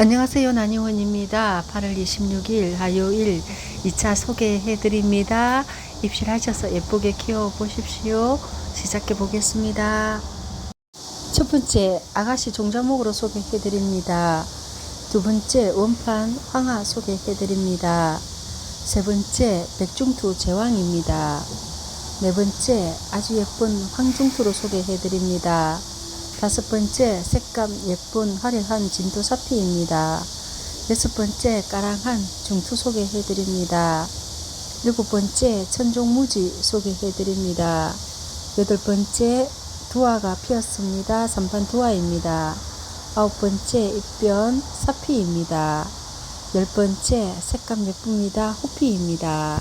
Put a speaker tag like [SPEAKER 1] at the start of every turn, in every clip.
[SPEAKER 1] 안녕하세요. 난이원입니다. 8월 26일 화요일 2차 소개해 드립니다. 입실하셔서 예쁘게 키워 보십시오. 시작해 보겠습니다. 첫 번째 아가씨 종자목으로 소개해 드립니다. 두 번째 원판 황하 소개해 드립니다. 세 번째 백중투 제왕입니다. 네 번째 아주 예쁜 황중투로 소개해 드립니다. 다섯 번째 색감 예쁜 화려한 진도 사피입니다. 여섯 번째 까랑한 중투 소개해 드립니다. 일곱 번째 천종무지 소개해 드립니다. 여덟 번째 두화가 피었습니다. 삼판 두화입니다. 아홉 번째 입변 사피입니다. 열 번째 색감 예쁩니다. 호피입니다.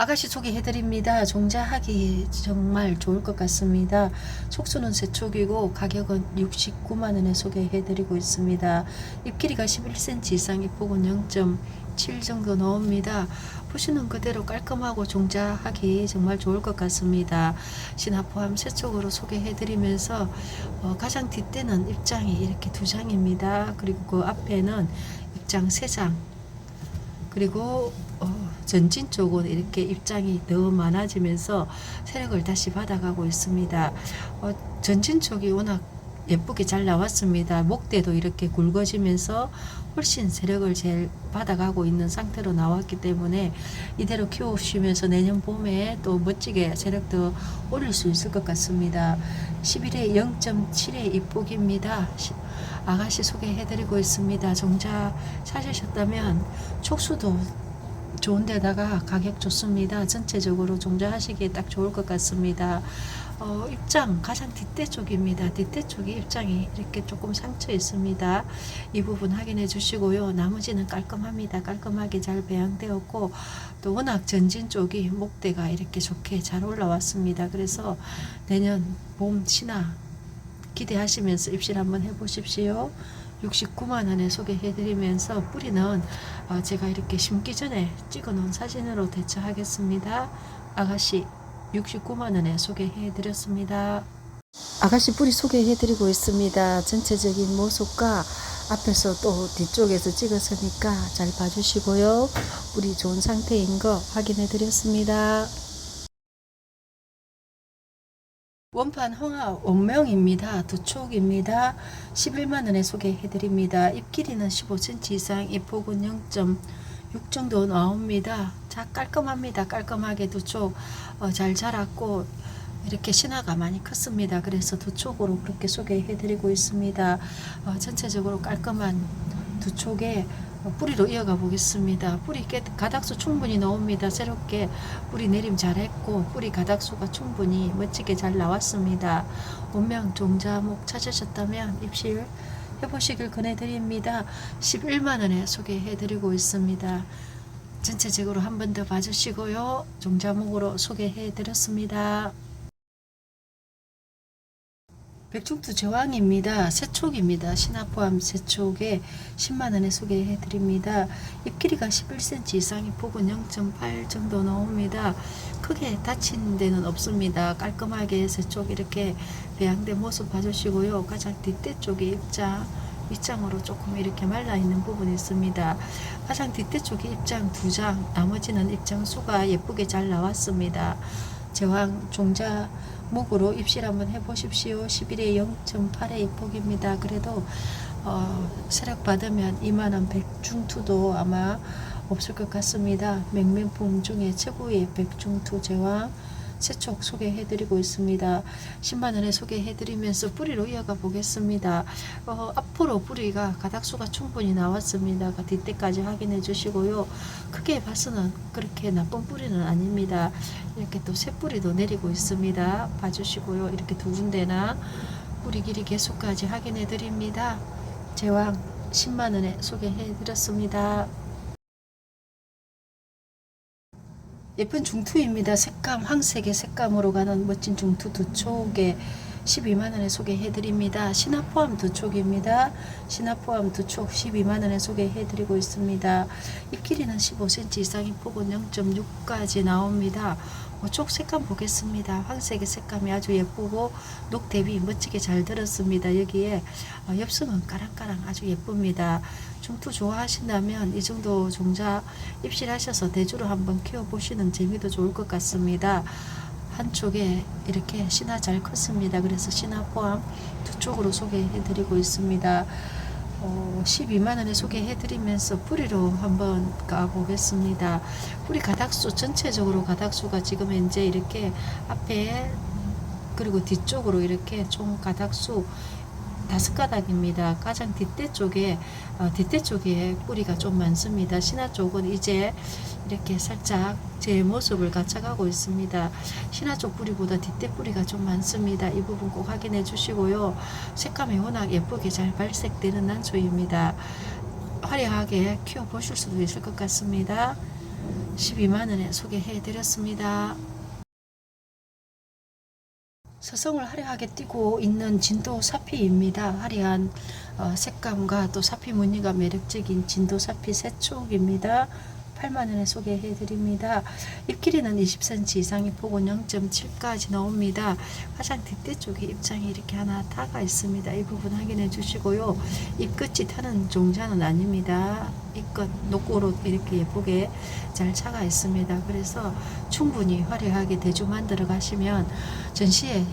[SPEAKER 1] 아가씨 소개해드립니다. 종자하기 정말 좋을 것 같습니다. 촉수는 세촉이고 가격은 69만원에 소개해드리고 있습니다. 잎 길이가 11cm 이상 잎폭은 0.7 정도 나옵니다. 보시는 그대로 깔끔하고 종자하기 정말 좋을 것 같습니다. 신화 포함 세촉으로 소개해드리면서 어, 가장 뒷대는 입장이 이렇게 두 장입니다. 그리고 그 앞에는 입장 세 장. 그리고 어, 전진 쪽은 이렇게 입장이 더 많아지면서 세력을 다시 받아가고 있습니다. 어, 전진 쪽이 워낙 예쁘게 잘 나왔습니다. 목대도 이렇게 굵어지면서 훨씬 세력을 제일 받아가고 있는 상태로 나왔기 때문에 이대로 키우시면서 내년 봄에 또 멋지게 세력 더 올릴 수 있을 것 같습니다. 11회 0.7의 입폭입니다. 시- 아가씨 소개해드리고 있습니다. 정자 찾으셨다면 촉수도 좋은 데다가 가격 좋습니다. 전체적으로 종자하시기에 딱 좋을 것 같습니다. 어, 입장 가장 뒷대 쪽입니다. 뒷대 쪽이 입장이 이렇게 조금 상처 있습니다. 이 부분 확인해 주시고요. 나머지는 깔끔합니다. 깔끔하게 잘 배양되었고 또 워낙 전진 쪽이 목대가 이렇게 좋게 잘 올라왔습니다. 그래서 내년 봄 신화 기대하시면서 입실 한번 해보십시오. 69만 원에 소개해드리면서 뿌리는 어, 제가 이렇게 심기 전에 찍어놓은 사진으로 대처하겠습니다. 아가씨 69만 원에 소개해드렸습니다. 아가씨 뿌리 소개해드리고 있습니다. 전체적인 모습과 앞에서 또 뒤쪽에서 찍었으니까 잘 봐주시고요. 뿌리 좋은 상태인 거 확인해드렸습니다. 원판 홍화 원명입니다. 두 촉입니다. 11만 원에 소개해 드립니다. 잎 길이는 15cm 이상, 잎폭은 0.6 정도 나옵니다. 자 깔끔합니다. 깔끔하게 두촉잘 자랐고 이렇게 신화가 많이 컸습니다. 그래서 두 촉으로 그렇게 소개해 드리고 있습니다. 어, 전체적으로 깔끔한 두 촉에 어, 뿌리로 이어가 보겠습니다. 뿌리 깨, 가닥수 충분히 나옵니다. 새롭게 뿌리 내림 잘했고 뿌리 가닥수가 충분히 멋지게 잘 나왔습니다. 운명 종자목 찾으셨다면 입실 해보시길 권해드립니다. 11만원에 소개해드리고 있습니다. 전체적으로 한 번 더 봐주시고요. 종자목으로 소개해드렸습니다. 백중투 제왕입니다. 세촉입니다. 신화 포함 세촉에 10만원에 소개해드립니다. 잎 길이가 11cm 이상이 폭은 0.8 정도 나옵니다. 크게 다친 데는 없습니다. 깔끔하게 세촉 이렇게 배양된 모습 봐주시고요. 가장 뒷대 쪽에 입장 입장으로 조금 이렇게 말라 있는 부분이 있습니다. 가장 뒷대 쪽에 입장 두 장, 나머지는 입장 수가 예쁘게 잘 나왔습니다. 제왕 종자 목으로 입실 한번 해보십시오. 11에 0.8의 입폭입니다. 그래도 어, 세력 받으면 이만한 백중투도 아마 없을 것 같습니다. 맹맹품 중에 최고의 백중투 제왕 세촉 소개해드리고 있습니다. 10만원에 소개해드리면서 뿌리로 이어가 보겠습니다. 어, 앞으로 뿌리가 가닥수가 충분히 나왔습니다. 그 뒷대까지 확인해 주시고요. 크게 봐서는 그렇게 나쁜 뿌리는 아닙니다. 이렇게 또 새뿌리도 내리고 있습니다. 봐주시고요. 이렇게 두 군데나 뿌리 길이 개수까지 확인해 드립니다. 제왕 10만원에 소개해 드렸습니다. 예쁜 중투입니다. 색감 황색의 색감으로 가는 멋진 중투 두 촉에 12만원에 소개해드립니다. 신화 포함 두 촉입니다. 신화 포함 두 촉 12만원에 소개해드리고 있습니다. 잎 길이는 15cm 이상인 폭은 0.6까지 나옵니다. 어, 쪽 색감 보겠습니다. 황색의 색감이 아주 예쁘고 녹 대비 멋지게 잘 들었습니다. 여기에 어, 엽서는 까랑까랑 아주 예쁩니다. 중투 좋아하신다면 이 정도 종자 입실하셔서 대주로 한번 키워보시는 재미도 좋을 것 같습니다. 한쪽에 이렇게 신화 잘 컸습니다. 그래서 신화 포함 두 쪽으로 소개해드리고 있습니다. 어, 12만원에 소개해드리면서 뿌리로 한번 가보겠습니다. 뿌리 가닥수 전체적으로 가닥수가 지금 현재 이렇게 앞에 그리고 뒤쪽으로 이렇게 총 가닥수 다섯 가닥입니다. 가장 뒷대 쪽에 어, 뒷대 쪽에 뿌리가 좀 많습니다. 신화 쪽은 이제 이렇게 살짝 제 모습을 갖춰가고 있습니다. 신화 쪽 뿌리보다 뒷대 뿌리가 좀 많습니다. 이 부분 꼭 확인해 주시고요. 색감이 워낙 예쁘게 잘 발색되는 난초입니다. 화려하게 키워 보실 수도 있을 것 같습니다. 12만원에 소개해 드렸습니다. 서성을 화려하게 띄고 있는 진도 사피입니다. 화려한 어, 색감과 또 사피 무늬가 매력적인 진도 사피 세촉입니다. 8만원에 소개해 드립니다. 잎 길이는 20cm 이상의 폭은 0.7까지 나옵니다. 가장 뒷대 쪽에 입장이 이렇게 하나 타가 있습니다. 이 부분 확인해 주시고요. 잎 끝이 타는 종자는 아닙니다. 잎끝 녹고로 이렇게 예쁘게 잘 차가 있습니다. 그래서 충분히 화려하게 대주 만들어 가시면 전시에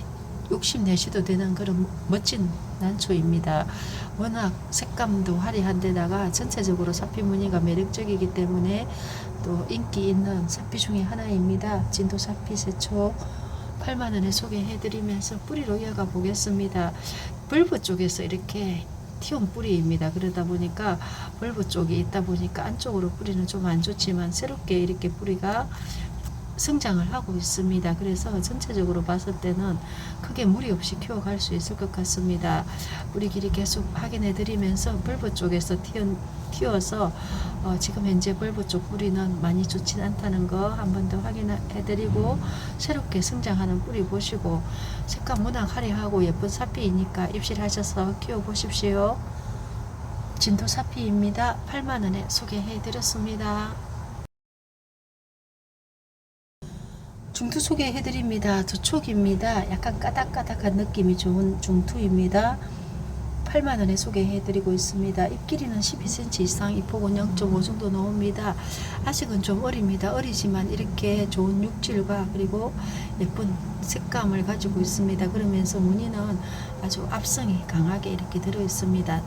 [SPEAKER 1] 욕심내셔도 되는 그런 멋진 난초입니다. 워낙 색감도 화려한 데다가 전체적으로 사피 무늬가 매력적이기 때문에 또 인기 있는 사피 중에 하나입니다. 진도 사피 세초 8만원에 소개해드리면서 뿌리로 이어가 보겠습니다. 벌브 쪽에서 이렇게 튀온 뿌리입니다. 그러다 보니까 벌브 쪽이 있다 보니까 안쪽으로 뿌리는 좀 안 좋지만 새롭게 이렇게 뿌리가 성장을 하고 있습니다. 그래서 전체적으로 봤을 때는 크게 무리 없이 키워갈 수 있을 것 같습니다. 길이 계속 확인해 드리면서 벌브 쪽에서 튀어, 튀어 서 어, 지금 현재 벌브 쪽 뿌리는 많이 좋진 않다는 거 한 번 더 확인해 드리고 새롭게 성장하는 뿌리 보시고 색감 워낙 화려하고 예쁜 사피이니까 입실하셔서 키워 보십시오. 진도 사피입니다. 8만원에 소개해 드렸습니다. 중투 소개해드립니다. 두촉입니다. 약간 까닥까닥한 느낌이 좋은 중투입니다. 8만원에 소개해드리고 있습니다. 잎 길이는 12cm 이상, 잎폭은 0.5 정도 나옵니다. 아직은 좀 어립니다. 어리지만 이렇게 좋은 육질과 그리고 예쁜 색감을 가지고 있습니다. 그러면서 무늬는 아주 앞성이 강하게 이렇게 들어 있습니다.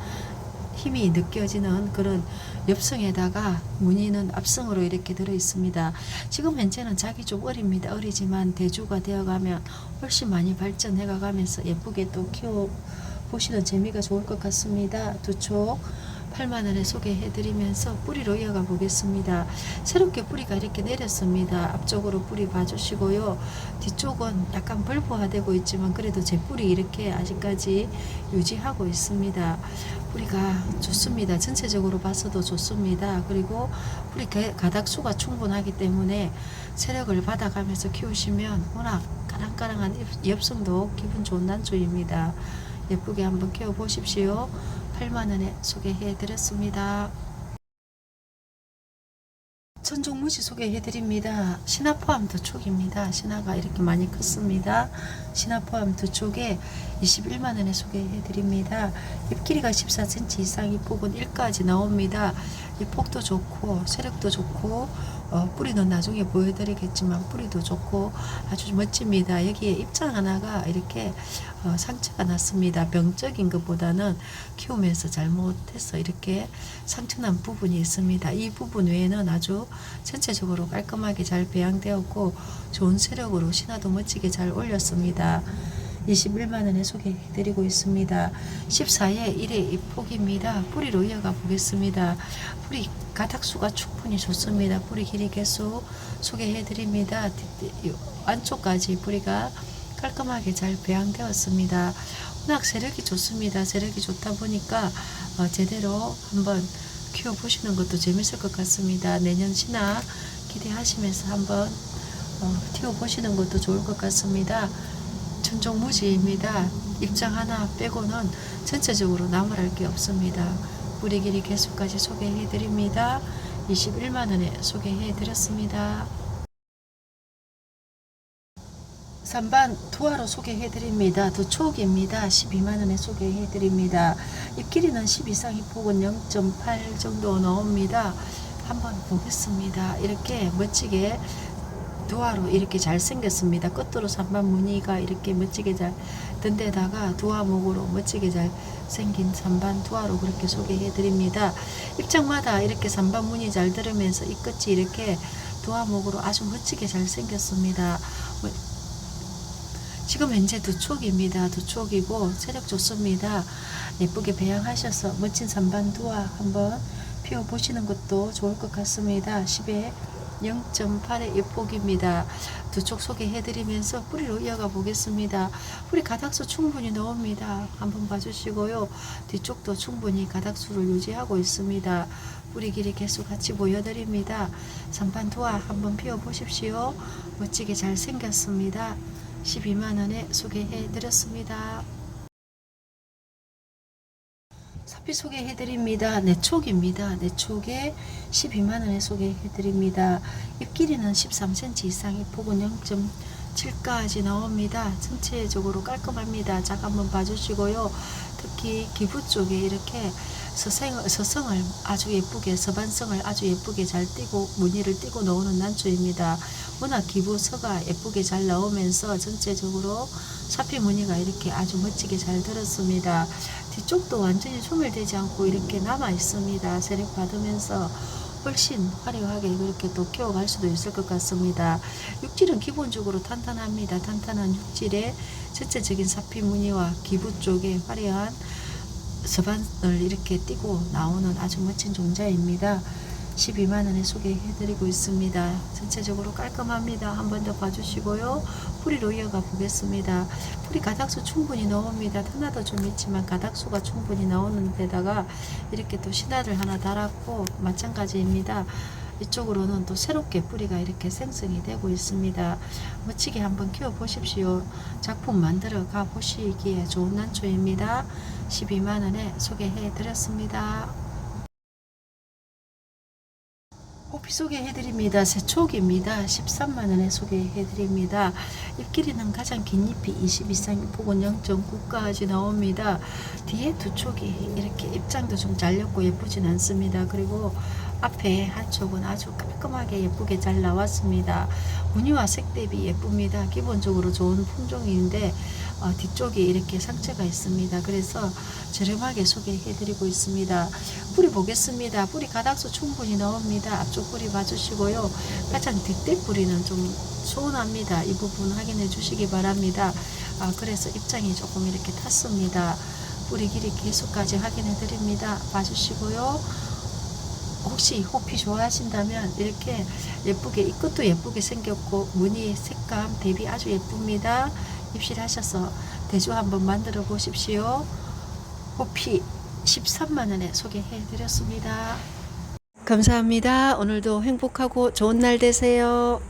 [SPEAKER 1] 힘이 느껴지는 그런 엽성에다가 무늬는 앞성으로 이렇게 들어 있습니다. 지금 현재는 자기 좀 어립니다. 어리지만 대주가 되어가면 훨씬 많이 발전해 가면서 예쁘게 또 키워 보시는 재미가 좋을 것 같습니다. 두 촉 8만원에 소개해드리면서 뿌리로 이어가 보겠습니다. 새롭게 뿌리가 이렇게 내렸습니다. 앞쪽으로 뿌리 봐주시고요. 뒤쪽은 약간 벌부화되고 있지만 그래도 제 뿌리 이렇게 아직까지 유지하고 있습니다. 뿌리가 좋습니다. 전체적으로 봐서도 좋습니다. 그리고 뿌리 가- 가닥수가 충분하기 때문에 세력을 받아가면서 키우시면 워낙 까랑까랑한 엽- 엽성도 기분 좋은 난초입니다. 예쁘게 한번 키워 보십시오. 8만원에 소개해 드렸습니다. 천종무지 소개해 드립니다. 신화 포함 두 촉입니다. 신화가 이렇게 많이 컸습니다. 신화 포함 두 촉에 21만원에 소개해 드립니다. 잎 길이가 14cm 이상, 잎폭은 1까지 나옵니다. 잎폭도 좋고, 세력도 좋고, 어, 뿌리는 나중에 보여드리겠지만 뿌리도 좋고 아주 멋집니다. 여기에 입장 하나가 이렇게 어, 상처가 났습니다. 병적인 것보다는 키우면서 잘못해서 이렇게 상처난 부분이 있습니다. 이 부분 외에는 아주 전체적으로 깔끔하게 잘 배양되었고 좋은 세력으로 신화도 멋지게 잘 올렸습니다. 21만원에 소개해드리고 있습니다. 14에 1의 입폭입니다. 뿌리로 이어가 보겠습니다. 뿌리 가닥수가 충분히 좋습니다. 뿌리 길이 개수 소개해드립니다. 뒤- 안쪽까지 뿌리가 깔끔하게 잘 배양되었습니다. 워낙 세력이 좋습니다. 세력이 좋다 보니까 어, 제대로 한번 키워보시는 것도 재밌을 것 같습니다. 내년 신화 기대하시면서 한번 어, 튀어보시는 것도 좋을 것 같습니다. 천종무지입니다. 입장 하나 빼고는 전체적으로 나무랄 게 없습니다. 뿌리 길이 개수까지 소개해 드립니다. 21만 원에 소개해 드렸습니다. 3반 두화로 소개해 드립니다. 두 촉입니다. 12만 원에 소개해 드립니다. 잎 길이는 10 이상 잎 폭은 0.8 정도 나옵니다. 한번 보겠습니다. 이렇게 멋지게 두화로 이렇게 잘 생겼습니다. 끝으로 3반 무늬가 이렇게 멋지게 잘 든 데다가 두화목으로 멋지게 잘 생긴 3반 두화로 그렇게 소개해 드립니다. 입장마다 이렇게 3반 무늬 잘 들으면서 이 끝이 이렇게 두화목으로 아주 멋지게 잘 생겼습니다. 뭐, 지금 현재 두 촉입니다. 두 촉이고 체력 좋습니다. 예쁘게 배양하셔서 멋진 삼반 두화 한번 피워 보시는 것도 좋을 것 같습니다. 10에 0.8의 입폭입니다. 두촉 소개해 드리면서 뿌리로 이어가 보겠습니다. 뿌리 가닥수 충분히 나옵니다. 한번 봐주시고요. 뒤쪽도 충분히 가닥수를 유지하고 있습니다. 뿌리 길이 개수 같이 보여드립니다. 두화 한번 피워 보십시오. 멋지게 잘 생겼습니다. 12만원에 소개해 드렸습니다. 사피 소개해 드립니다. 내 촉입니다. 내 촉에 12만원에 소개해 드립니다. 잎 길이는 13cm 이상, 잎 폭은 0.7까지 나옵니다. 전체적으로 깔끔합니다. 자, 한번 봐주시고요. 특히 기부 쪽에 이렇게 서생, 서성을 아주 예쁘게, 서반성을 아주 예쁘게 잘 띄고, 무늬를 띄고 나오는 난초입니다. 워낙 기부서가 예쁘게 잘 나오면서 전체적으로 사피 무늬가 이렇게 아주 멋지게 잘 들었습니다. 뒤쪽도 완전히 소멸되지 않고 이렇게 남아 있습니다. 세력 받으면서 훨씬 화려하게 그렇게 또 키워갈 수도 있을 것 같습니다. 육질은 기본적으로 탄탄합니다. 탄탄한 육질에 전체적인 사피 무늬와 기부 쪽에 화려한 서반을 이렇게 띄고 나오는 아주 멋진 종자입니다. 12만원에 소개해드리고 있습니다. 전체적으로 깔끔합니다. 한 번 더 봐주시고요. 뿌리로 이어가 보겠습니다. 뿌리 가닥수 충분히 나옵니다. 하나도 좀 있지만 가닥수가 충분히 나오는 데다가 이렇게 또 신화를 하나 달았고 마찬가지입니다. 이쪽으로는 또 새롭게 뿌리가 이렇게 생성이 되고 있습니다. 멋지게 한번 키워 보십시오. 작품 만들어 가 보시기에 좋은 난초입니다. 12만원에 소개해 드렸습니다. 호피 소개해드립니다. 새촉입니다. 13만원에 소개해드립니다. 잎길이는 가장 긴 잎이 20 이상, 폭은 0.9까지 나옵니다. 뒤에 두 촉이 이렇게 입장도 좀 잘렸고 예쁘진 않습니다. 그리고 앞에 한 촉은 아주 깔끔하게 예쁘게 잘 나왔습니다. 무늬와 색 대비 예쁩니다. 기본적으로 좋은 품종인데 어, 뒤쪽에 이렇게 상처가 있습니다. 그래서 저렴하게 소개해드리고 있습니다. 뿌리 보겠습니다. 뿌리 가닥수 충분히 나옵니다. 앞쪽 뿌리 봐주시고요. 가장 뒷대 뿌리는 좀 소원합니다. 이 부분 확인해 주시기 바랍니다. 아, 그래서 입장이 조금 이렇게 탔습니다. 뿌리 길이 개수까지 확인해 드립니다. 봐주시고요. 혹시 호피 좋아하신다면 이렇게 예쁘게 이 끝도 예쁘게 생겼고 무늬 색감 대비 아주 예쁩니다. 입실하셔서 대조 한번 만들어 보십시오. 호피 13만원에 소개해 드렸습니다. 감사합니다. 오늘도 행복하고 좋은 날 되세요.